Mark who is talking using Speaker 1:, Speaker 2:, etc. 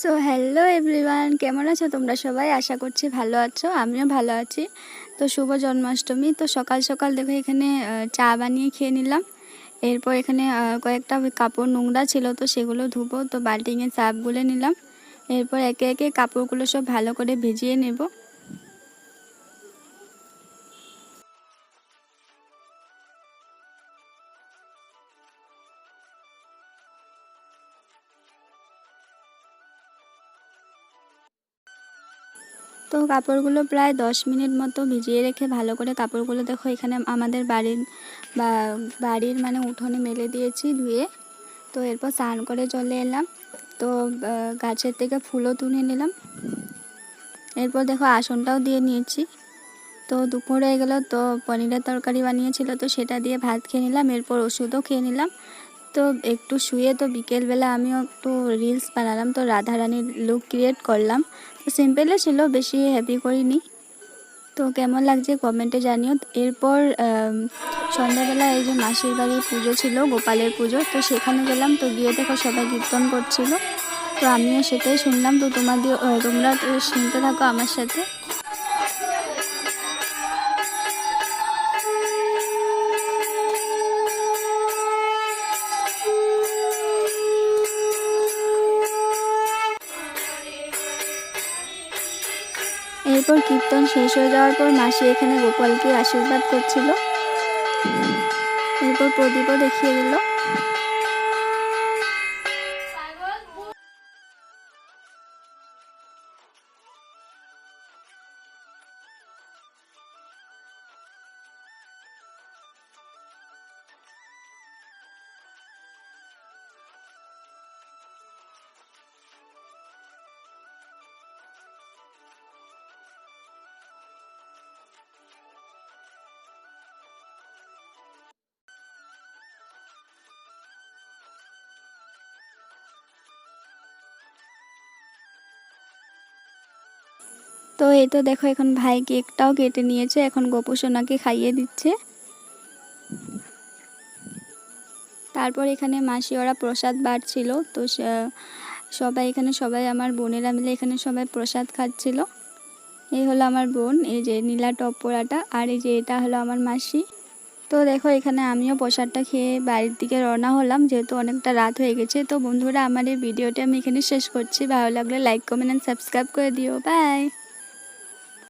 Speaker 1: So hello everyone কেমন আছো? তোমরা সবাই? আশা করছি ভালো আছো। আমিও ভালো আছি। তো শুভ জন্মাষ্টমী। তো সকাল সকাল দেখো এখানে চা বানিয়ে খেয়ে নিলাম। এরপর এখানে কয়েকটা কাপড় নোংরা ছিল, তো সেগুলো ধুবো। তো বাল্টিংয়ে চাপ গুলে নিলাম। এরপর একে একে কাপড়গুলো সব ভালো করে ভিজিয়ে নেব। তো কাপড়গুলো প্রায় দশ মিনিট মতো ভিজিয়ে রেখে ভালো করে কাপড়গুলো দেখো, এখানে আমাদের বাড়ির বা বাড়ির মানে উঠোনে মেলে দিয়েছি ধুয়ে। তো এরপর স্নান করে চলে এলাম। তো গাছের থেকে ফুলও তুলে নিলাম। এরপর দেখো আসনটাও দিয়ে নিয়েছি। তো দুপুর হয়ে গেল, তো পনিরের তরকারি বানিয়েছিল, তো সেটা দিয়ে ভাত খেয়ে নিলাম। এরপর ওষুধও খেয়ে নিলাম। তো একটু শুয়ে তো বিকেলবেলা আমিও একটু রিলস বানালাম। তো রাধারানীর লুক ক্রিয়েট করলাম। তো সিম্পলে ছিল, বেশি হ্যাপি করিনি। তো কেমন লাগছে কমেন্টে জানিও। এরপর সন্ধ্যাবেলা এই যে মাসির বাড়ির পুজো ছিল, গোপালের পুজো, তো সেখানে গেলাম। তো গিয়ে দেখো সবাই কীর্তন করছিল। তো আমিও সেটাই শুনলাম। তো তোমাদের তোমরা শুনতে থাকো আমার সাথে। এরপর কীর্তন শেষ হয়ে যাওয়ার পর মাসি এখানে গোপালকে আশীর্বাদ করছিল। এরপর প্রদীপও দেখিয়ে দিল। তো এই তো দেখো, এখন ভাই কেকটাও কেটে নিয়েছে, এখন গোপুসোনাকে খাইয়ে দিচ্ছে। তারপর এখানে মাসি, ওরা প্রসাদ বাড়ছিল, তো সবাই এখানে, সবাই আমার বোনেরা মিলে এখানে সবাই প্রসাদ খাচ্ছিল। এই হলো আমার বোন, এই যে নীলা টপ পোড়াটা আর এই যে এটা হলো আমার মাসি। তো দেখো, এখানে আমিও প্রসাদটা খেয়ে বাড়ির দিকে রওনা হলাম, যেহেতু অনেকটা রাত হয়ে গেছে। তো বন্ধুরা, আমার এই ভিডিওটা আমি এখানে শেষ করছি। ভালো লাগলে লাইক কমেন্ট অ্যান্ড সাবস্ক্রাইব করে দিও। বাই